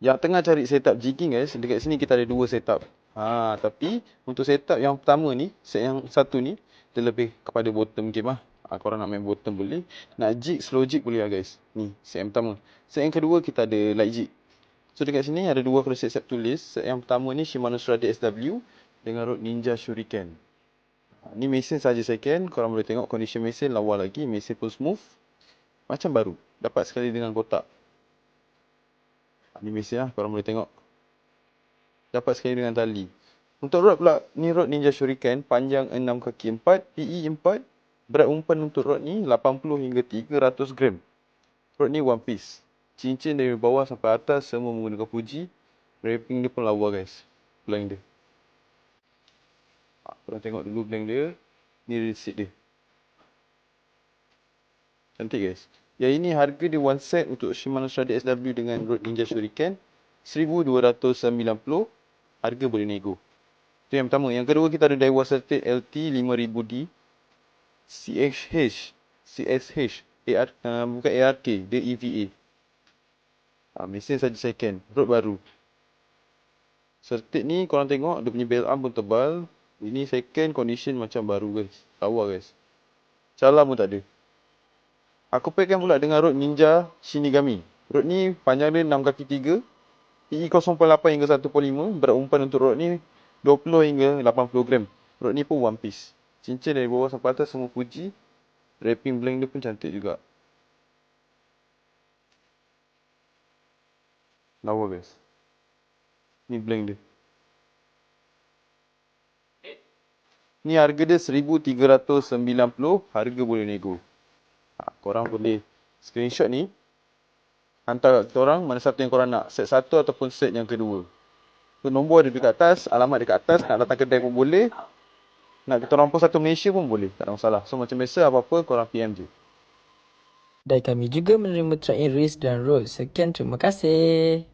Yang tengah cari setup jigging guys, dekat sini kita ada dua setup. Ha, tapi untuk setup yang pertama ni, set yang satu ni, dia lebih kepada bottom game lah. Ha, korang nak main bottom boleh. Nak jig, slow jig boleh lah guys. Ni, set yang pertama. Set yang kedua kita ada light jig. So dekat sini ada dua preset set tulis. Set yang pertama ni Shimano Strada SW dengan Rode Ninja Shuriken. Ha, ni mesin saja second. Korang boleh tengok condition mesin lawa lagi. Mesin pun smooth. Macam baru. Dapat sekali dengan kotak. Ni mesin lah. Korang boleh tengok. Dapat sekali dengan tali. Untuk rod pula, ni rod Ninja Shuriken, panjang 6 kaki 4, PE 4, berat umpan untuk rod ni 80 hingga 300 gram. Rod ni one piece. Cincin dari bawah sampai atas semua menggunakan Fuji. Wrapping dia pun lawa guys. Blank dia. Ha, korang tengok dulu blank dia. Ni receipt dia. Cantik guys. Yang ini harga dia one set untuk Shimano Strada SW dengan Rode Ninja Shuriken. 1290. Harga boleh nego. Itu yang pertama. Yang kedua kita ada Daiwa Certate LT 5000D. CHH. CSH. AR, uh, bukan ARK. Dia EVA. Ha, mesin saja second. Road baru. Certate ni korang tengok dia punya bell arm pun tebal. Ini second condition macam baru guys. Lawa guys. Calar pun tak ada. Aku packkan pula dengan Rode Ninja Shinigami. Rode ni panjang dia 6 kaki 3. PE 0.8 hingga 1.5. Berat umpan untuk rod ni 20 hingga 80 gram. Rod ni pun one piece. Cincin dari bawah sampai atas semua puji. Wrapping blank dia pun cantik juga. Lawa guys. Ni blank dia. Ni harga dia 1390. Harga boleh nego. Ha, korang boleh screenshot ni. Hantar kat korang mana satu yang korang nak. Set satu ataupun set yang kedua. So, nombor ada dekat atas, alamat dekat atas, nak datang kedai pun boleh. Nak kita orang pun satu Malaysia pun boleh, tak ada masalah. So macam biasa apa-apa korang PM je. Dan kami juga menerima track and race dan road. Sekian terima kasih.